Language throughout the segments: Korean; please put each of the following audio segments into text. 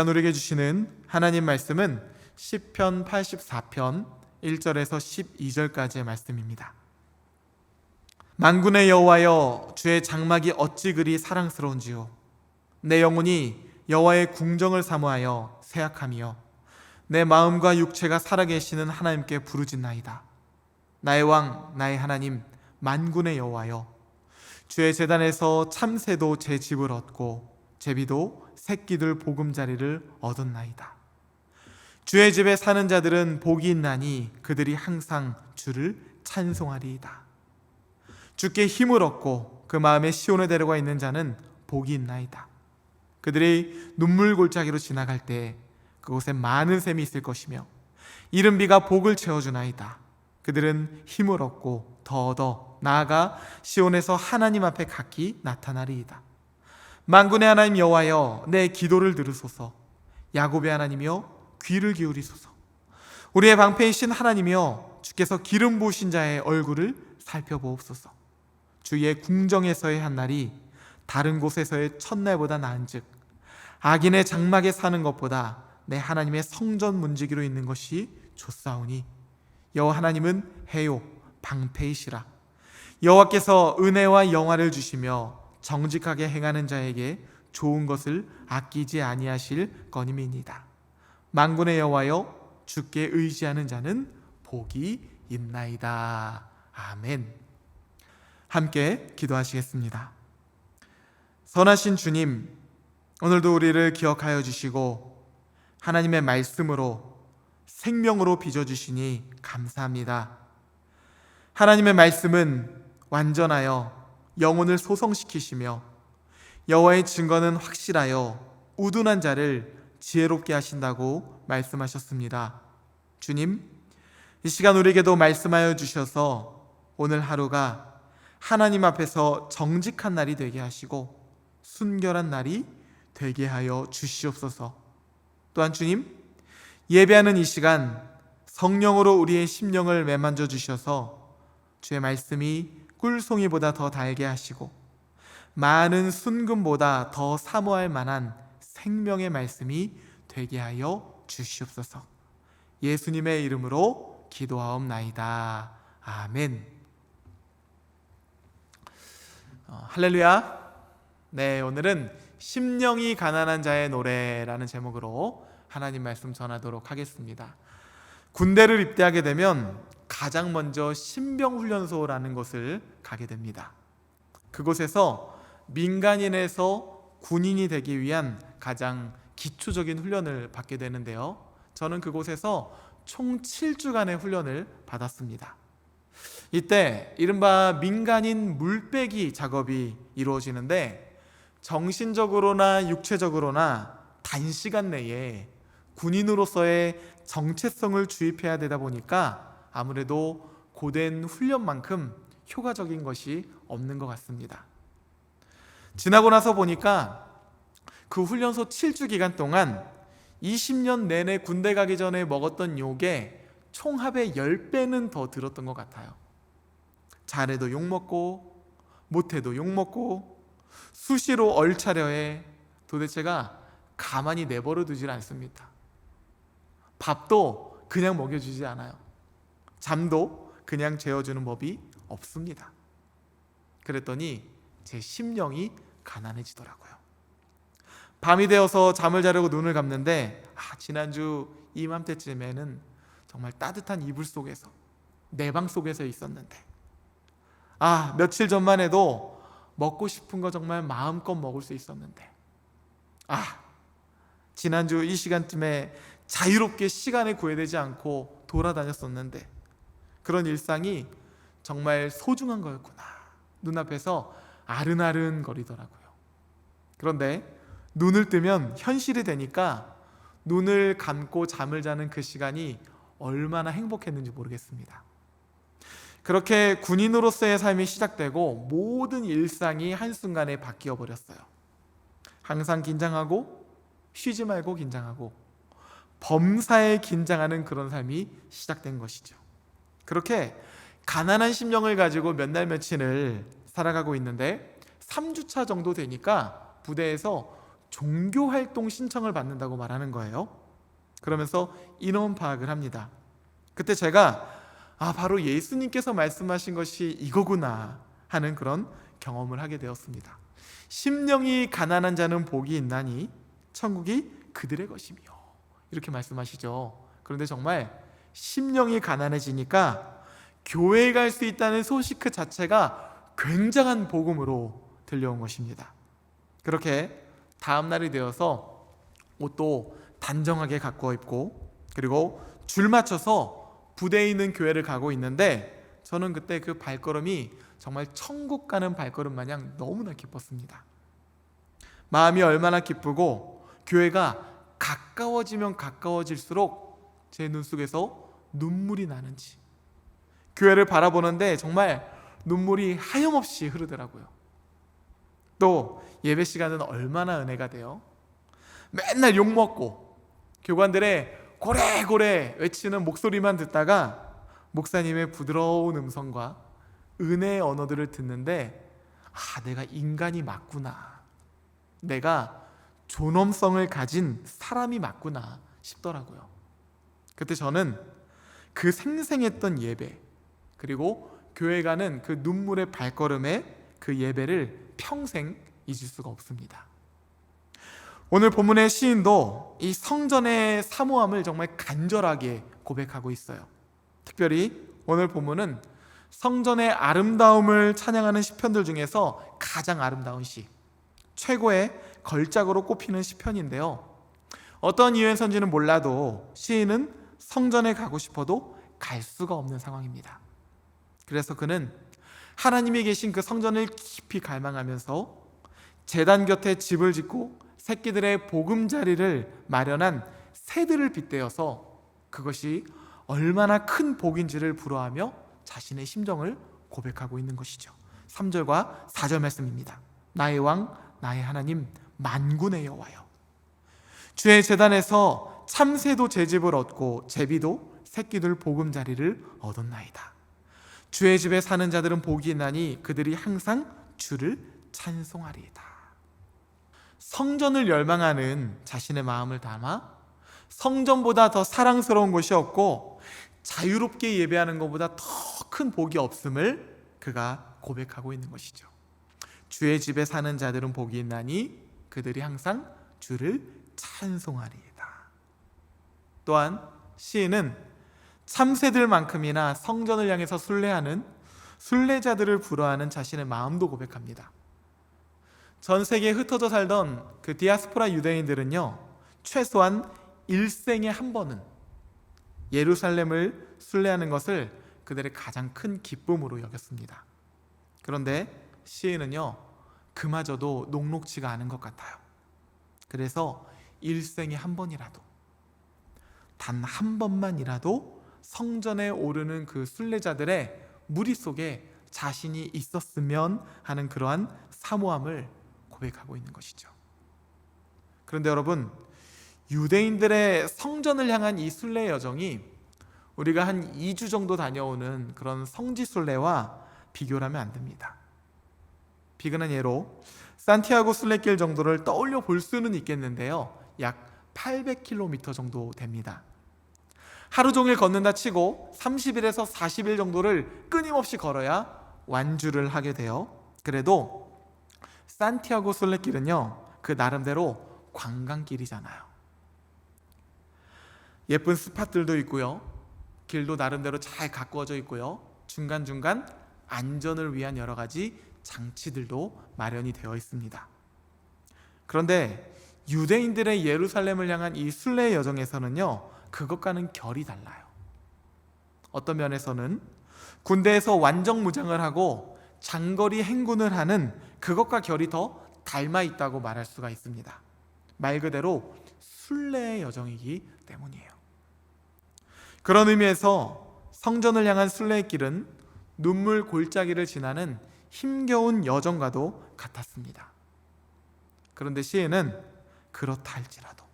시간 우리에게 주시는 하나님 말씀은 시편 84편 1절에서 12절까지의 말씀입니다. 만군의 여호와여 주의 장막이 어찌 그리 사랑스러운지요? 내 영혼이 여호와의 궁정을 사모하여 새약하며 내 마음과 육체가 살아계시는 하나님께 부르짖나이다. 나의 왕 나의 하나님 만군의 여호와여 주의 재단에서 참새도 제 집을 얻고 제비도 새끼들 보금자리를 얻었나이다. 주의 집에 사는 자들은 복이 있나니 그들이 항상 주를 찬송하리이다. 주께 힘을 얻고 그 마음에 시온에 데려가 있는 자는 복이 있나이다. 그들이 눈물 골짜기로 지나갈 때 그곳에 많은 샘이 있을 것이며 이른 비가 복을 채워주나이다. 그들은 힘을 얻고 더 얻어 나아가 시온에서 하나님 앞에 각기 나타나리이다. 만군의 하나님 여호와여 내 기도를 들으소서. 야곱의 하나님이여 귀를 기울이소서. 우리의 방패이신 하나님이여 주께서 기름 부으신 자의 얼굴을 살펴보옵소서. 주의 궁정에서의 한 날이 다른 곳에서의 첫날보다 나은즉 악인의 장막에 사는 것보다 내 하나님의 성전 문지기로 있는 것이 좋사오니 여호와 하나님은 해요 방패이시라. 여호와께서 은혜와 영화를 주시며 정직하게 행하는 자에게 좋은 것을 아끼지 아니하실 거님이니이다. 만군의 여호와여 주께 의지하는 자는 복이 있나이다. 아멘. 함께 기도하시겠습니다. 선하신 주님, 오늘도 우리를 기억하여 주시고 하나님의 말씀으로 생명으로 빚어 주시니 감사합니다. 하나님의 말씀은 완전하여 영혼을 소성시키시며 여호와의 증거는 확실하여 우둔한 자를 지혜롭게 하신다고 말씀하셨습니다. 주님, 이 시간 우리에게도 말씀하여 주셔서 오늘 하루가 하나님 앞에서 정직한 날이 되게 하시고 순결한 날이 되게 하여 주시옵소서. 또한 주님, 예배하는 이 시간 성령으로 우리의 심령을 매만져 주셔서 주의 말씀이 꿀송이보다 더 달게 하시고 많은 순금보다 더 사모할 만한 생명의 말씀이 되게 하여 주시옵소서. 예수님의 이름으로 기도하옵나이다. 아멘. 어, 할렐루야. 네, 오늘은 심령이 가난한 자의 노래라는 제목으로 하나님 말씀 전하도록 하겠습니다. 군대를 입대하게 되면 가장 먼저 신병훈련소라는 곳을 가게 됩니다. 그곳에서 민간인에서 군인이 되기 위한 가장 기초적인 훈련을 받게 되는데요. 저는 그곳에서 총 7주간의 훈련을 받았습니다. 이때 이른바 민간인 물빼기 작업이 이루어지는데 정신적으로나 육체적으로나 단시간 내에 군인으로서의 정체성을 주입해야 되다 보니까 아무래도 고된 훈련만큼 효과적인 것이 없는 것 같습니다. 지나고 나서 보니까 그 훈련소 7주 기간 동안 20년 내내 군대 가기 전에 먹었던 욕에 총합의 10배는 더 들었던 것 같아요. 잘해도 욕먹고 못해도 욕먹고 수시로 얼차려 해 도대체가 가만히 내버려 두질 않습니다. 밥도 그냥 먹여주지 않아요. 잠도 그냥 재워주는 법이 없습니다. 그랬더니 제 심령이 가난해지더라고요. 밤이 되어서 잠을 자려고 눈을 감는데 아, 지난주 이맘때쯤에는 정말 따뜻한 이불 속에서 내 방 속에서 있었는데 아 며칠 전만 해도 먹고 싶은 거 정말 마음껏 먹을 수 있었는데 아 지난주 이 시간쯤에 자유롭게 시간에 구애되지 않고 돌아다녔었는데 그런 일상이 정말 소중한 거였구나 눈앞에서 아른아른 거리더라고요 그런데 눈을 뜨면 현실이 되니까 눈을 감고 잠을 자는 그 시간이 얼마나 행복했는지 모르겠습니다. 그렇게 군인으로서의 삶이 시작되고 모든 일상이 한순간에 바뀌어 버렸어요. 항상 긴장하고 쉬지 말고 긴장하고 범사에 긴장하는 그런 삶이 시작된 것이죠. 그렇게 가난한 심령을 가지고 몇 날 며칠을 살아가고 있는데 3주차 정도 되니까 부대에서 종교 활동 신청을 받는다고 말하는 거예요. 그러면서 인원 파악을 합니다. 그때 제가 아 바로 예수님께서 말씀하신 것이 이거구나 하는 그런 경험을 하게 되었습니다. 심령이 가난한 자는 복이 있나니 천국이 그들의 것이며 이렇게 말씀하시죠. 그런데 정말 심령이 가난해지니까 교회에 갈 수 있다는 소식 그 자체가 굉장한 복음으로 들려온 것입니다. 그렇게 다음 날이 되어서 옷도 단정하게 갖고 입고 그리고 줄 맞춰서 부대에 있는 교회를 가고 있는데 저는 그때 그 발걸음이 정말 천국 가는 발걸음 마냥 너무나 기뻤습니다. 마음이 얼마나 기쁘고 교회가 가까워지면 가까워질수록 제 눈 속에서 눈물이 나는지 교회를 바라보는데 정말 눈물이 하염없이 흐르더라고요. 또 예배 시간은 얼마나 은혜가 돼요? 맨날 욕 먹고 교관들의 고래고래 외치는 목소리만 듣다가 목사님의 부드러운 음성과 은혜의 언어들을 듣는데 아, 내가 인간이 맞구나. 내가 존엄성을 가진 사람이 맞구나 싶더라고요. 그때 저는 그 생생했던 예배 그리고 교회 가는 그 눈물의 발걸음에 그 예배를 평생 잊을 수가 없습니다. 오늘 본문의 시인도 이 성전의 사모함을 정말 간절하게 고백하고 있어요. 특별히 오늘 본문은 성전의 아름다움을 찬양하는 시편들 중에서 가장 아름다운 시, 최고의 걸작으로 꼽히는 시편인데요. 어떤 이유에선지는 몰라도 시인은 성전에 가고 싶어도 갈 수가 없는 상황입니다. 그래서 그는 하나님이 계신 그 성전을 깊이 갈망하면서 재단 곁에 집을 짓고 새끼들의 보금자리를 마련한 새들을 빗대어서 그것이 얼마나 큰 복인지를 불어하며 자신의 심정을 고백하고 있는 것이죠. 3절과 4절 말씀입니다. 나의 왕, 나의 하나님, 만군의 여호와여. 주의 재단에서 참새도 제 집을 얻고 제비도 새끼들 보금자리를 얻었나이다. 주의 집에 사는 자들은 복이 있나니 그들이 항상 주를 찬송하리이다. 성전을 열망하는 자신의 마음을 담아 성전보다 더 사랑스러운 곳이 없고 자유롭게 예배하는 것보다 더 큰 복이 없음을 그가 고백하고 있는 것이죠. 주의 집에 사는 자들은 복이 있나니 그들이 항상 주를 찬송하리이다. 또한 시인은 참새들만큼이나 성전을 향해서 순례하는 순례자들을 불허하는 자신의 마음도 고백합니다. 전 세계에 흩어져 살던 그 디아스포라 유대인들은요, 최소한 일생에 한 번은 예루살렘을 순례하는 것을 그들의 가장 큰 기쁨으로 여겼습니다. 그런데 시인은요, 그마저도 녹록지가 않은 것 같아요. 그래서 일생에 한 번이라도, 단 한 번만이라도 성전에 오르는 그 순례자들의 무리 속에 자신이 있었으면 하는 그러한 사모함을 고백하고 있는 것이죠. 그런데 여러분, 유대인들의 성전을 향한 이 순례 여정이 우리가 한 2주 정도 다녀오는 그런 성지 순례와 비교를 하면 안 됩니다. 비근한 예로 산티아고 순례길 정도를 떠올려 볼 수는 있겠는데요. 약 800km 정도 됩니다. 하루 종일 걷는다 치고 30일에서 40일 정도를 끊임없이 걸어야 완주를 하게 돼요. 그래도 산티아고 순례길은요. 그 나름대로 관광길이잖아요. 예쁜 스팟들도 있고요. 길도 나름대로 잘 가꾸어져 있고요. 중간중간 안전을 위한 여러 가지 장치들도 마련이 되어 있습니다. 그런데 유대인들의 예루살렘을 향한 이 순례 여정에서는요, 그것과는 결이 달라요. 어떤 면에서는 군대에서 완전 무장을 하고 장거리 행군을 하는 그것과 결이 더 닮아 있다고 말할 수가 있습니다. 말 그대로 순례의 여정이기 때문이에요. 그런 의미에서 성전을 향한 순례의 길은 눈물 골짜기를 지나는 힘겨운 여정과도 같았습니다. 그런데 시인은 그렇다 할지라도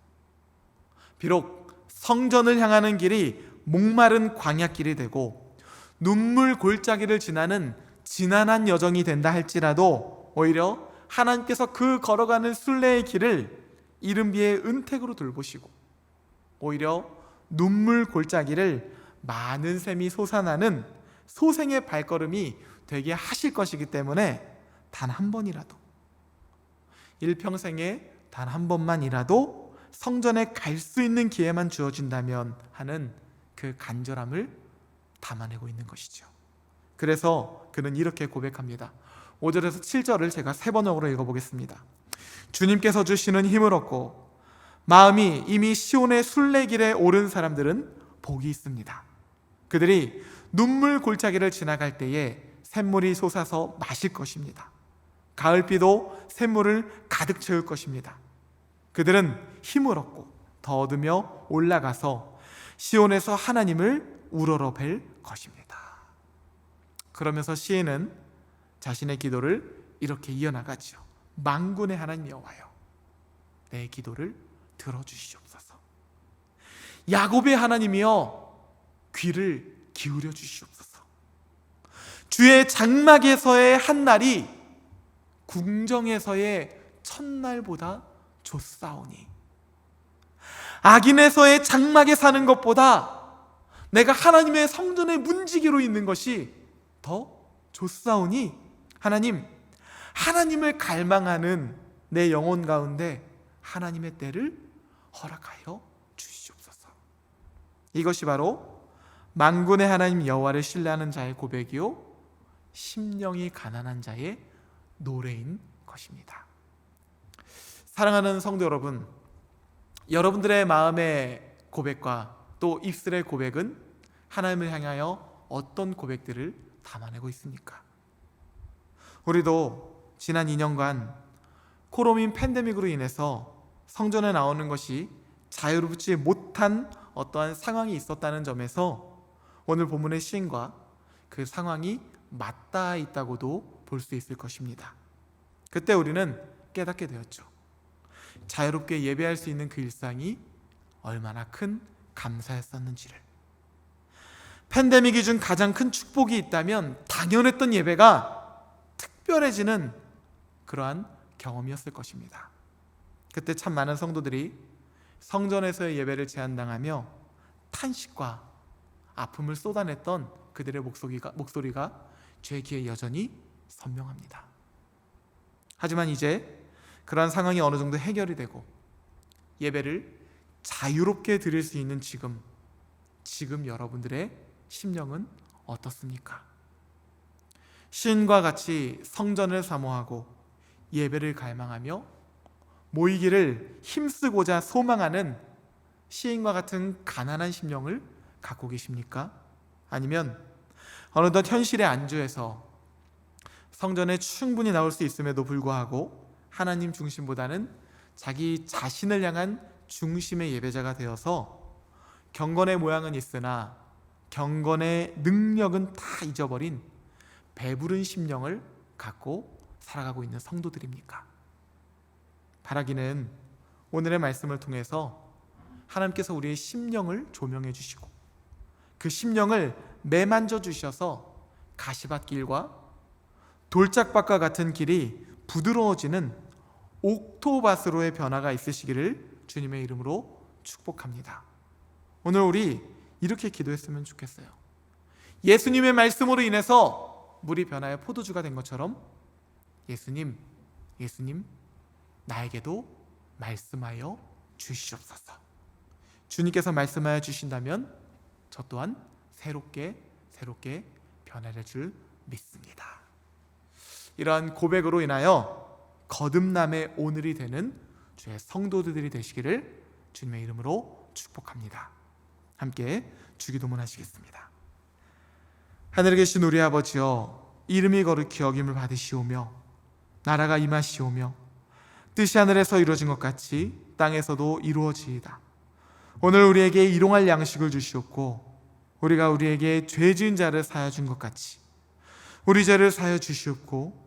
비록 성전을 향하는 길이 목마른 광야길이 되고 눈물 골짜기를 지나는 지난한 여정이 된다 할지라도 오히려 하나님께서 그 걸어가는 순례의 길을 이른비의 은택으로 돌보시고 오히려 눈물 골짜기를 많은 샘이 솟아나는 소생의 발걸음이 되게 하실 것이기 때문에 단 한 번이라도 일평생에 단 한 번만이라도 성전에 갈 수 있는 기회만 주어진다면 하는 그 간절함을 담아내고 있는 것이죠. 그래서 그는 이렇게 고백합니다. 5절에서 7절을 제가 세 번역으로 읽어보겠습니다. 주님께서 주시는 힘을 얻고 마음이 이미 시온의 순례길에 오른 사람들은 복이 있습니다. 그들이 눈물 골짜기를 지나갈 때에 샘물이 솟아서 마실 것입니다. 가을비도 샘물을 가득 채울 것입니다. 그들은 힘을 얻고 더 얻으며 올라가서 시온에서 하나님을 우러러 뵐 것입니다. 그러면서 시인은 자신의 기도를 이렇게 이어나가죠. 망군의 하나님 여호와여, 내 기도를 들어주시옵소서. 야곱의 하나님이여, 귀를 기울여 주시옵소서. 주의 장막에서의 한 날이 궁정에서의 첫날보다 좋사오니 악인에서의 장막에 사는 것보다 내가 하나님의 성전의 문지기로 있는 것이 더 좋사오니 하나님 하나님을 갈망하는 내 영혼 가운데 하나님의 때를 허락하여 주시옵소서. 이것이 바로 만군의 하나님 여호와를 신뢰하는 자의 고백이요 심령이 가난한 자의 노래인 것입니다. 사랑하는 성도 여러분, 여러분들의 마음의 고백과 또 입술의 고백은 하나님을 향하여 어떤 고백들을 담아내고 있습니까? 우리도 지난 2년간 코로민 팬데믹으로 인해서 성전에 나오는 것이 자유롭지 못한 어떠한 상황이 있었다는 점에서 오늘 본문의 시인과 그 상황이 맞닿아 있다고도 볼 수 있을 것입니다. 그때 우리는 깨닫게 되었죠. 자유롭게 예배할 수 있는 그 일상이 얼마나 큰 감사였었는지를. 팬데믹이 준 가장 큰 축복이 있다면 당연했던 예배가 특별해지는 그러한 경험이었을 것입니다. 그때 참 많은 성도들이 성전에서의 예배를 제한당하며 탄식과 아픔을 쏟아냈던 그들의 목소리가, 목소리가 제 귀에 여전히 선명합니다. 하지만 이제 그러한 상황이 어느 정도 해결이 되고 예배를 자유롭게 드릴 수 있는 지금, 지금 여러분들의 심령은 어떻습니까? 시인과 같이 성전을 사모하고 예배를 갈망하며 모이기를 힘쓰고자 소망하는 시인과 같은 가난한 심령을 갖고 계십니까? 아니면 어느덧 현실에 안주해서 성전에 충분히 나올 수 있음에도 불구하고 하나님 중심보다는 자기 자신을 향한 중심의 예배자가 되어서 경건의 모양은 있으나 경건의 능력은 다 잊어버린 배부른 심령을 갖고 살아가고 있는 성도들입니까? 바라기는 오늘의 말씀을 통해서 하나님께서 우리의 심령을 조명해 주시고 그 심령을 매만져 주셔서 가시밭길과 돌짝밭과 같은 길이 부드러워지는 옥토밭으로의 변화가 있으시기를 주님의 이름으로 축복합니다. 오늘 우리 이렇게 기도했으면 좋겠어요. 예수님의 말씀으로 인해서 물이 변하여 포도주가 된 것처럼 예수님, 예수님, 나에게도 말씀하여 주시옵소서. 주님께서 말씀하여 주신다면 저 또한 새롭게 새롭게 변화될 줄 믿습니다. 이러한 고백으로 인하여 거듭남의 오늘이 되는 주의 성도들이 되시기를 주님의 이름으로 축복합니다. 함께 주기도문 하시겠습니다. 하늘에 계신 우리 아버지여 이름이 거룩히 여김을 받으시오며 나라가 임하시오며 뜻이 하늘에서 이루어진 것 같이 땅에서도 이루어지이다. 오늘 우리에게 일용할 양식을 주시옵고 우리가 우리에게 죄 지은 자를 사여 준 것 같이 우리 죄를 사여 주시옵고